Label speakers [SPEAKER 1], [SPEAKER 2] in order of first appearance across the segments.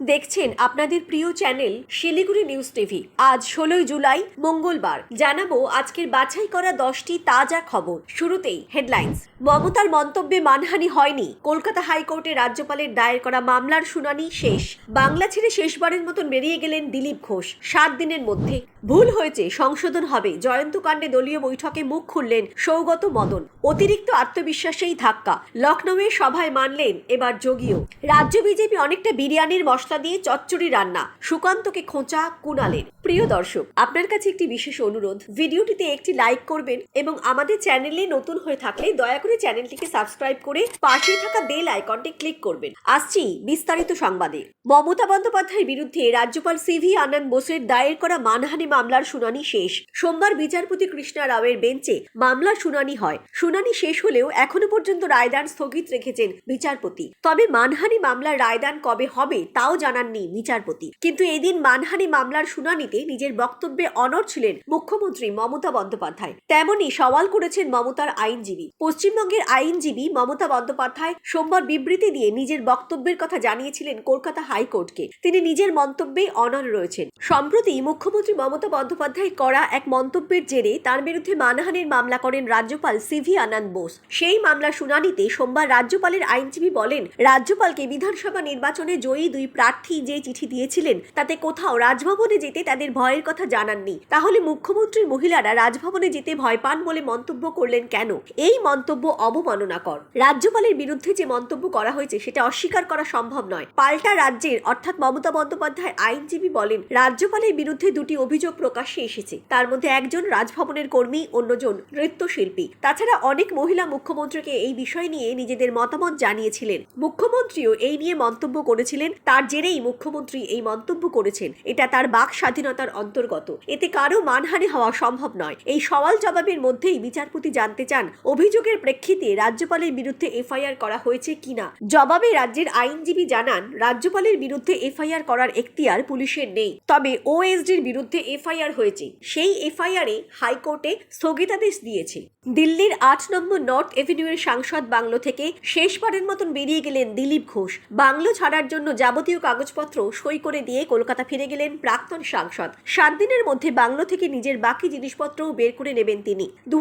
[SPEAKER 1] দেখছেন আপনাদের প্রিয় চ্যানেল শিলিগুড়ি নিউজ টিভি। আজ ষোলোই জুলাই, মঙ্গলবার। জানাব আজকের বাছাই করা দশটি তাজা খবর। শুরুতেই হেডলাইন্স। মমতার মন্তব্যে মানহানি হয়নি। কলকাতা হাইকোর্টে রাজ্যপালের দায়ের করা মামলার শুনানি শেষ। বাংলা ছেড়ে শেষবারের মতন বেরিয়ে গেলেন দিলীপ ঘোষ। সাত দিনের মধ্যে। ভুল হয়েছে, সংশোধন হবে। জয়ন্ত কাণ্ডে দলীয় বৈঠকে মুখ খুললেন সৌগত মদন। অতিরিক্ত আত্মবিশ্বাসেই ধাক্কা। লখনৌয়ে সভায় মানলেন এবার যোগীও। রাজ্য বিজেপি অনেকটা বিরিয়ানির মশলা দিয়ে চচ্চড়ি রান্না, সুকান্তকে খোঁচা কুণালের। প্রিয় দর্শক, আপনার কাছে একটি বিশেষ অনুরোধ। ভিডিওটিতে একটি লাইক করবেন এবং আমাদের চ্যানেলে নতুন হয়ে থাকলে দয়া করে চ্যানেলটিকে সাবস্ক্রাইব করে পাশে থাকা বেল আইকনটি ক্লিক করবেন। আসছি বিস্তারিত সংবাদে। মমতা বন্দ্যোপাধ্যায়ের বিরুদ্ধে রাজ্যপাল সিভি আনন্দ বোসের দায়ের করা মানহানি মামলার শুনানি শেষ। সোমবার বিচারপতি কৃষ্ণা রাওয়ের বেঞ্চে মামলার শুনানি হয়। শুনানি শেষ হলেও এখনও পর্যন্ত রায়দান স্থগিত রেখেছেন বিচারপতি। তবে মানহানি মামলার রায়দান কবে হবে তাও জানাননি বিচারপতি। কিন্তু এদিন মানহানি মামলার শুনানিতে নিজের বক্তব্যে অনড় ছিলেন মুখ্যমন্ত্রী মমতা বন্দ্যোপাধ্যায়। তেমনই সওয়াল করেছেন মমতার আইনজীবী। পশ্চিমবঙ্গের আইনজীবী মমতা বন্দ্যোপাধ্যায় সোমবার বিবৃতি দিয়ে নিজের বক্তব্যের কথা জানিয়েছিলেন কলকাতা হাইকোর্টকে। তিনি নিজের মন্তব্যে অনড় রয়েছেন। সম্প্রতি মুখ্যমন্ত্রী মমতা বন্দ্যোপাধ্যায় করা এক মন্তব্যের জেরে তার বিরুদ্ধে মানহানির মামলা করেন রাজ্যপাল সিভি আনন্দ বোস। সেই মামলার শুনানিতে সোমবার রাজ্যপালের আইনজীবী বলেন, রাজ্যপালকে বিধানসভা নির্বাচনে জয়ী দুই প্রার্থী যে চিঠি দিয়েছিলেন, তাতে কোথাও রাজভবনে যেতে তাদের ভয়ের কথা জানাননি। তাহলে মুখ্যমন্ত্রীর মহিলারা রাজভবনে যেতে ভয় পান বলে মন্তব্য করলেন কেন? এই মন্তব্য অবমাননাকর। রাজ্যপালের বিরুদ্ধে যে মন্তব্য করা হয়েছে, সেটা অস্বীকার করা সম্ভব নয়। পাল্টা রাজ্যের, অর্থাৎ মমতা বন্দ্যোপাধ্যায় আইনজীবী বলেন, রাজ্যপালের বিরুদ্ধে দুটি অভিযোগ প্রকাশ্যে এসেছে। তার মধ্যে একজন রাজভবনের কর্মী, অন্যজন নৃত্যশিল্পী। তাছাড়া অনেক মহিলা মুখ্যমন্ত্রীকে এই বিষয় নিয়ে নিজেদের মতামত জানিয়েছিলেন। মুখ্যমন্ত্রীও এই নিয়ে মন্তব্য করেছিলেন, তার জেরেই মুখ্যমন্ত্রী এই মন্তব্য করেছেন। এটা তার বাক স্বাধীনতার অন্তর্গত। এতে কারও মানহানি হওয়া সম্ভব নয়। এই সওয়াল জবাবের মধ্যেই বিচারপতি জানতে চান, অভিযোগের প্রেক্ষিতে রাজ্যপালের বিরুদ্ধে এফআইআর করা হয়েছে কিনা? জবাবে রাজ্যের আইনজীবী জানান, রাজ্যপালের বিরুদ্ধে এফআইআর করার এখতিয়ার পুলিশের নেই। তবে ওএসডির বিরুদ্ধে এফআইআর হয়েছে। সেই এফআইআরে হাইকোর্টে স্থগিতাদেশ দিয়েছে। দিল্লির আট নম্বর নর্থ এভিনিউয়ের সাংসদ বাংলো থেকে শেষবারের মতন বেরিয়ে গেলেন দিলীপ ঘোষ। বাংলো ছাড়ার জন্য যাবতীয় কাগজপত্র সই করে দিয়ে কলকাতা ফিরে গেলেন প্রাক্তন সাংসদ। সাত দিনের মধ্যে বাংলো থেকে নিজের বাকি জিনিসপত্রও বের করে নেবেন তিনি। দু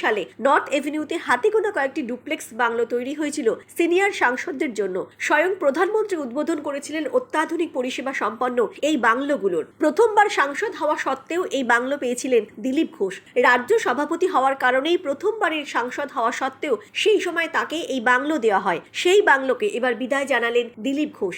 [SPEAKER 1] সালে নর্থ এভিনিউতে হাতে গোনা কয়েকটি ডুপ্লেক্স বাংলো তৈরি হয়েছিল সিনিয়র সাংসদদের জন্য। স্বয়ং প্রধানমন্ত্রী উদ্বোধন করেছিলেন অত্যাধুনিক পরিষেবা সম্পন্ন এই বাংলোগুলোর। প্রথমবার সাংসদ হওয়া সত্ত্বেও এই বাংলো পেয়েছিলেন দিলীপ ঘোষ। রাজ্য সভাপতি হওয়ার কারণেই প্রথমবারের সাংসদ হওয়া সত্ত্বেও সেই সময় তাকে এই বাংলো দেওয়া হয়। সেই বাংলোকে এবার বিদায় জানালেন দিলীপ ঘোষ।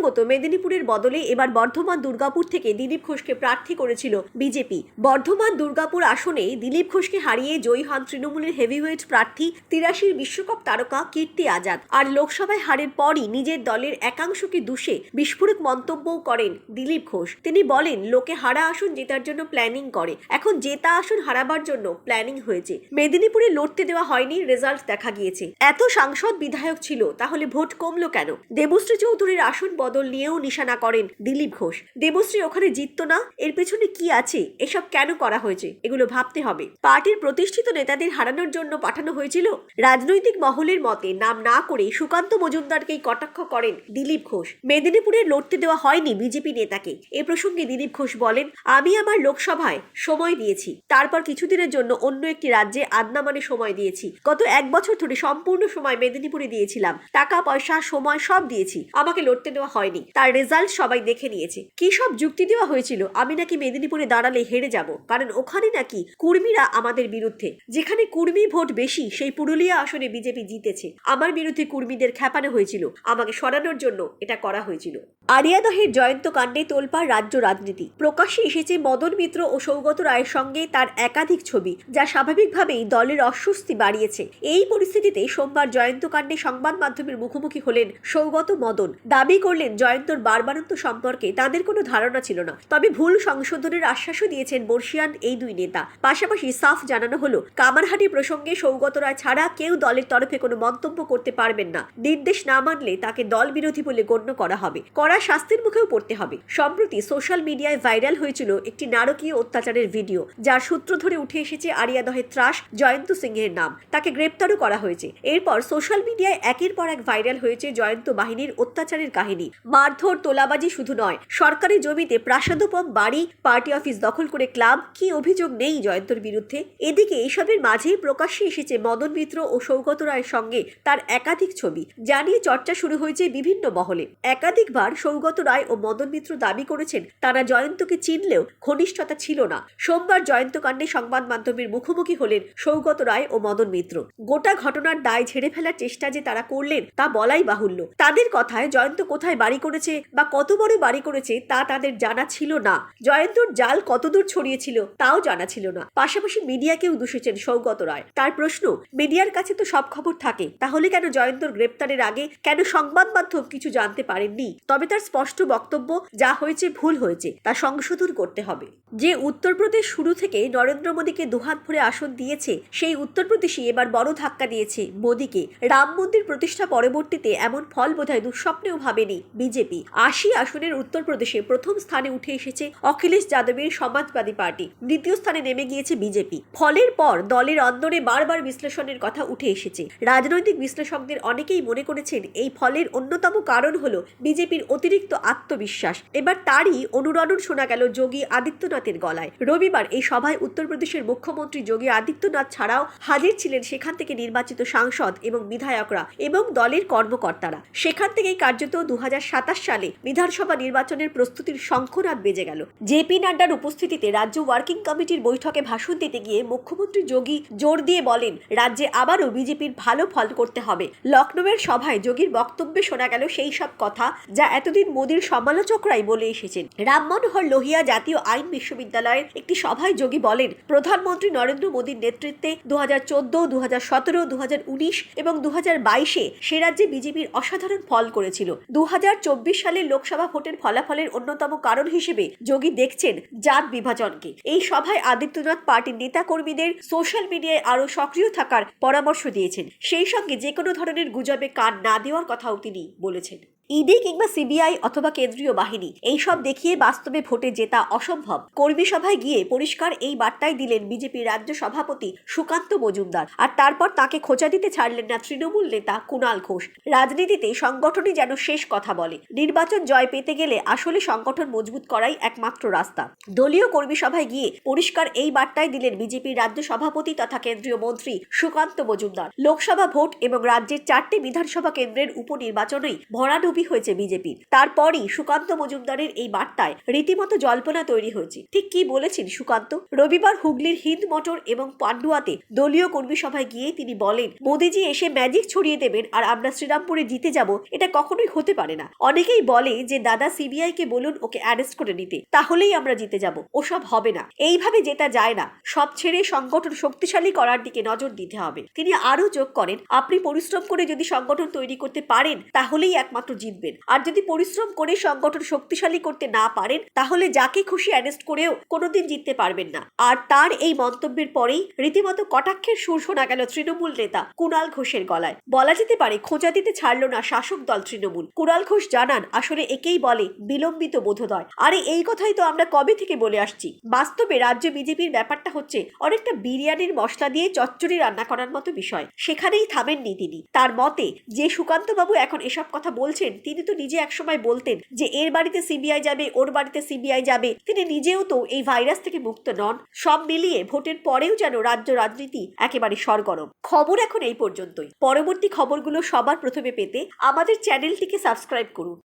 [SPEAKER 1] প্রসঙ্গত মেদিনীপুরের বদলে এবার বর্ধমান দুর্গাপুর থেকে দিলীপ ঘোষকে প্রার্থী করেছিল বিজেপি। বর্ধমান দুর্গাপুর আসনে দিলীপ ঘোষকে হারিয়ে জয়ী হন তৃণমূলের হেভিওয়েট প্রার্থী তিরাশির বিশ্বকাপ তারকা কীর্তি আজাদ। আর লোকসভায় হারের পরই নিজের দলের একাংশকে দুষে বিস্ফোরক মন্তব্যও করেন দিলীপ ঘোষ। তিনি বলেন, লোকে হারা আসন জেতার জন্য প্ল্যানিং করে। এখন জেতা আসন হারাবার জন্য প্ল্যানিং হয়েছে। মেদিনীপুরে লড়তে দেওয়া হয়নি রেজাল্ট দেখা গিয়েছে। এত সাংসদ বিধায়ক ছিল, তাহলে ভোট কমলো কেন? দেবশ্রী চৌধুরীর আসন বদল নিয়েও নিশানা করেন দিলীপ ঘোষ। দেবশ্রী ওখানে জিততো না? এর পেছনে কি আছে? এসব কেন করা হয়েছে? এগুলো ভাবতে হবে। পার্টির প্রতিষ্ঠিত নেতাদের হারানোর জন্য পাঠানো হয়েছিল রাজনৈতিক মহলের মতে নাম না করে সুকান্ত মজুমদারকেই কটাক্ষ করেন দিলীপ ঘোষ। মেদিনীপুরে লড়তে দেওয়া হয়নি বিজেপি নেতাকে। এ প্রসঙ্গে দিলীপ ঘোষ বলেন, আমি আমার লোকসভায় সময় দিয়েছি। তারপর কিছুদিনের জন্য অন্য একটি রাজ্যে আদনামানে সময় দিয়েছি। গত এক বছর ধরে সম্পূর্ণ সময় মেদিনীপুরে দিয়েছিলাম। টাকা, পয়সা, সময় সব দিয়েছি। আমাকে লড়তে দেওয়া হয়নি। তার রেজাল্ট সবাই দেখে নিয়েছে। কি সব যুক্তি দেওয়া হয়েছিল? আমি নাকি মেদিনীপুরে দাঁড়ালে হেরে যাব। কারণ ওখানে নাকি কুর্মীরা আমাদের বিরুদ্ধে। যেখানে কুর্মী ভোট বেশি, সেই পুরুলিয়া আসনে বিজেপি জিতেছে। আমার বিরুদ্ধে কুর্মীদের খ্যাপানো হয়েছিল। আমাকে সরানোর জন্য এটা করা হয়েছিল। আরিয়াদহের জয়ন্ত কাণ্ডে তোলপাড় রাজ্য রাজনীতি। প্রকাশ্যে এসেছে মদন মিত্র ও সৌগত রায়ের সঙ্গে তার একাধিক ছবি, যা স্বাভাবিকভাবেই দলের অস্বস্তি বাড়িয়েছে। এই পরিস্থিতিতে সোমবার জয়ন্ত কাণ্ডে সংবাদ মাধ্যমের মুখোমুখি হলেন সৌগত মদন। দাবি করলেন জয়ন্তর বারবারন্ত সম্পর্কে তাদের কোনো ধারণা ছিল না। তবে ভুল সংশোধনের আশ্বাসও দিয়েছেন বর্ষিয়ান এই দুই নেতা। পাশাপাশি সাফ জানানো হলো, কামারহাটি প্রসঙ্গে সৌগত রায় ছাড়া কেউ দলের তরফে কোনো মন্তব্য করতে পারবেন না। নির্দেশ না মানলে তাকে দল বিরোধী বলে গণ্য করা হবে। কড়া শাস্তির মুখেও পড়তে হবে। সম্প্রতি সোশ্যাল মিডিয়ায় ভাইরাল হয়েছিল একটি নারকীয় অত্যাচারের ভিডিও, যার সূত্র ধরে উঠে এসেছে আরিয়াদহের ত্রাস, জয়ন্ত সিংহের নাম। তাকে গ্রেপ্তারও করা হয়েছে। এরপর সোশ্যাল মিডিয়ায় একের পর এক ভাইরাল হয়েছে জয়ন্ত বাহিনীর অত্যাচারের কাহিনী। মারধর, তোলাবাজি শুধু নয়, সরকারি জমিতে প্রাসাদোপম, বাড়ি, পার্টি অফিস দখল করে ক্লাব, কি অভিযোগ নেই জয়ন্তর বিরুদ্ধে? এদিকে এসবের মাঝেই প্রকাশ্যে এসেছে মদন মিত্র ও সৌগত রায়ের সঙ্গে তার একাধিক ছবি। যা নিয়ে চর্চা শুরু হয়েছে বিভিন্ন মহলে। একাধিকবার সৌগত রায় ও মদন মিত্র দাবি করেছেন, তারা জয়ন্তকে চিনলেও ঘনিষ্ঠতা ছিল না। সোমবার জয়ন্ত কাণ্ডে সংবাদ মাধ্যমের মুখোমুখি হলেন সৌগত রায় ও মদন মিত্র। গোটা ঘটনার দায় ঝেড়ে ফেলার চেষ্টা যে তারা করলেন, তা বলাই বাহুল্য। তাদের কথায় জয়ন্ত কোথায় বাড়ি করেছে বা কত বড় বাড়ি করেছে তা তাদের জানা ছিল না। জয়ন্তর জাল কতদূর ছড়িয়েছিল তাও জানা ছিল না। পাশাপাশি মিডিয়াকেও দূষেছেন সৌগত রায়। তার প্রশ্ন, মিডিয়ার কাছে তো সব খবর থাকে, তাহলে কেন জয়ন্তর গ্রেপ্তারের আগে কেন সংবাদ মাধ্যম কিছু জানতে পারেননি? তবে তার স্পষ্ট বক্তব্য, যা হয়েছে ভুল হয়েছে, তা সংশোধন করতে হবে। যে উত্তরপ্রদেশ শুরু থেকে নরেন্দ্র মোদীকে দুহাত ভরে আসন দিয়েছে, সেই উত্তরপ্রদেশই এবার বড় ধাক্কা দিয়েছে মোদীকে। রাম মন্দির প্রতিষ্ঠা পরবর্তীতে এমন ফল বোধহয় দুঃস্বপ্নেও ভাবেনি। বিজেপি আশি আসনের উত্তরপ্রদেশে প্রথম স্থানে উঠে এসেছে অখিলেশ যাদবের সমাজবাদী পার্টি। দ্বিতীয় স্থানে নেমে গিয়েছে বিজেপি। ফলের পর দলের অন্দরে বারবার বিশ্লেষণের কথা উঠে এসেছে। রাজনৈতিক বিশ্লেষকদের অনেকেই মনে করেছেন এই ফলের অন্যতম কারণ হল বিজেপির অতিরিক্ত আত্মবিশ্বাস। এবার তারই অনুরণন শোনা গেল যোগী আদিত্যনাথের গলায়। রবিবার এই সভায় উত্তরপ্রদেশের মুখ্যমন্ত্রী যোগী আদিত্যনাথ ছাড়াও হাজির ছিলেন সেখান থেকে নির্বাচিত সাংসদ এবং বিধায়করা এবং দলের কর্মকর্তারা। সেখান থেকেই কার্যত দু হাজার সালে বিধানসভা নির্বাচনের প্রস্তুতির শঙ্খনাদ বেজে গেল। জেপি নাড্ডার উপস্থিতিতে রাজ্য ওয়ার্কিং কমিটির বৈঠকে ভাষণ দিতে গিয়ে মুখ্যমন্ত্রী যোগী জোর দিয়ে বলেন, রাজ্যে আবারও বিজেপির ভালো ফল করতে হবে। লখনৌয়ের সভায় যোগীর বক্তব্যে শোনা গেল সেই সব কথা যা এতদিন মোদীর সমালোচকরাই বলে এসেছেন। রাম মনোহর লোহিয়া জাতীয় আইন বিশ্ববিদ্যালয়ের একটি সভায় যোগী বলেন, প্রধানমন্ত্রী নরেন্দ্র মোদীর নেতৃত্বে দু হাজার চোদ্দ দু হাজার সতেরো দু হাজার উনিশ এবং দু হাজার বাইশে সে রাজ্যে বিজেপির অসাধারণ ফল করেছিল। দু হাজার সালের লোকসভা ভোটের ফলাফলের অন্যতম কারণ হিসেবে যোগী দেখছেন জাত বিভাজনকে। এই সভায় আদিত্যনাথ পার্টির নেতা কর্মীদের সোশ্যাল মিডিয়ায় আরও সক্রিয় থাকার পরামর্শ দিয়েছেন। সেই সঙ্গে যে কোনো ধরনের গুজবে কান না দেওয়ার কথাও তিনি বলেছেন। ইডি কিংবা সিবিআই অথবা কেন্দ্রীয় বাহিনী, এইসব দেখিয়ে বাস্তবে ভোটে জেতা অসম্ভব। কর্মী সভায় গিয়ে পরিষ্কার এই বার্তাই দিলেন বিজেপি রাজ্য সভাপতি সুকান্ত মজুমদার। আর তারপর তাকে খোঁচা দিতে ছাড়লেন না তৃণমূল নেতা কুণাল ঘোষ। রাজনীতিতে সংগঠনই যেন শেষ কথা বলে। নির্বাচন জয় পেতে গেলে আসলে সংগঠন মজবুত করাই একমাত্র রাস্তা। দলীয় কর্মী সভায় গিয়ে পরিষ্কার এই বার্তাই দিলেন বিজেপির রাজ্য সভাপতি তথা কেন্দ্রীয় মন্ত্রী সুকান্ত মজুমদার। লোকসভা ভোট এবং রাজ্যের চারটি বিধানসভা কেন্দ্রের উপনির্বাচনেই ভরাডুবি হয়েছে বিজেপির তারপরই সুকান্ত মজুমদারের এই বার্তায় রীতিমতো জল্পনা তৈরি হয়েছে। ঠিক কি বলেছেন সুকান্ত? রবিবার হুগলির হিন্দ মোটর এবং পান্ডুয়াতে দলীয় কর্মী সভায় গিয়ে তিনি বলেন, মোদিজি এসে ম্যাজিক ছড়িয়ে দেবেন আর আমরা শ্রীরামপুরে জিতে যাব। এটা কখনোই হতে পারে না। অনেকেই বলে যে, দাদা সিবিআই কে বলুন ওকে অ্যারেস্ট করে নিতে তাহলেই আমরা জিতে যাব। ওসব হবে না। এইভাবে জেতা যায় না। সব ছেড়ে সংগঠন শক্তিশালী করার দিকে নজর দিতে হবে। তিনি আরও যোগ করেন, আপনি পরিশ্রম করে যদি সংগঠন তৈরি করতে পারেন, তাহলেই একমাত্র জিতবেন। আর যদি পরিশ্রম করে সংগঠন শক্তিশালী করতে না পারেন, তাহলে যাকে খুশি অ্যারেস্ট করেও কোনোদিন জিততে পারবেন না। আর তার এই মন্তব্যের পরেই রীতিমতো কটাক্ষের সুর শোনা গেল তৃণমূল নেতা কুণাল ঘোষের গলায়। বলা যেতে পারে, খোঁজা দিতে ছাড়ল না শাসক দল তৃণমূল। কুণাল ঘোষ জানান, আসলে একেই বলে, বিলম্বিত বোধোদয়। আরে এই কথাই তো আমরা কবে থেকে বলে আসছি? বাস্তবে রাজ্য বিজেপির ব্যাপারটা হচ্ছে, অনেকটা বিরিয়ানির মশলা দিয়ে চচ্চড়ি রান্না করার মতো বিষয়। সেখানেই থামেননি তিনি। তার মতে, যে সুকান্তবাবু এখন এসব কথা বলছেন তিনি তো নিজে একসময় বলতেন যে, এর বাড়িতে সিবিআই যাবে, ওর বাড়িতে সিবিআই যাবে। তিনি নিজেও তো এই ভাইরাস থেকে মুক্ত নন। সব মিলিয়ে ভোটের পরেও যেন রাজ্য রাজনীতি একেবারে সরগরম। খবর এখন এই পর্যন্তই। পরবর্তী খবরগুলো সবার প্রথমে পেতে আমাদের চ্যানেলটিকে সাবস্ক্রাইব করুন।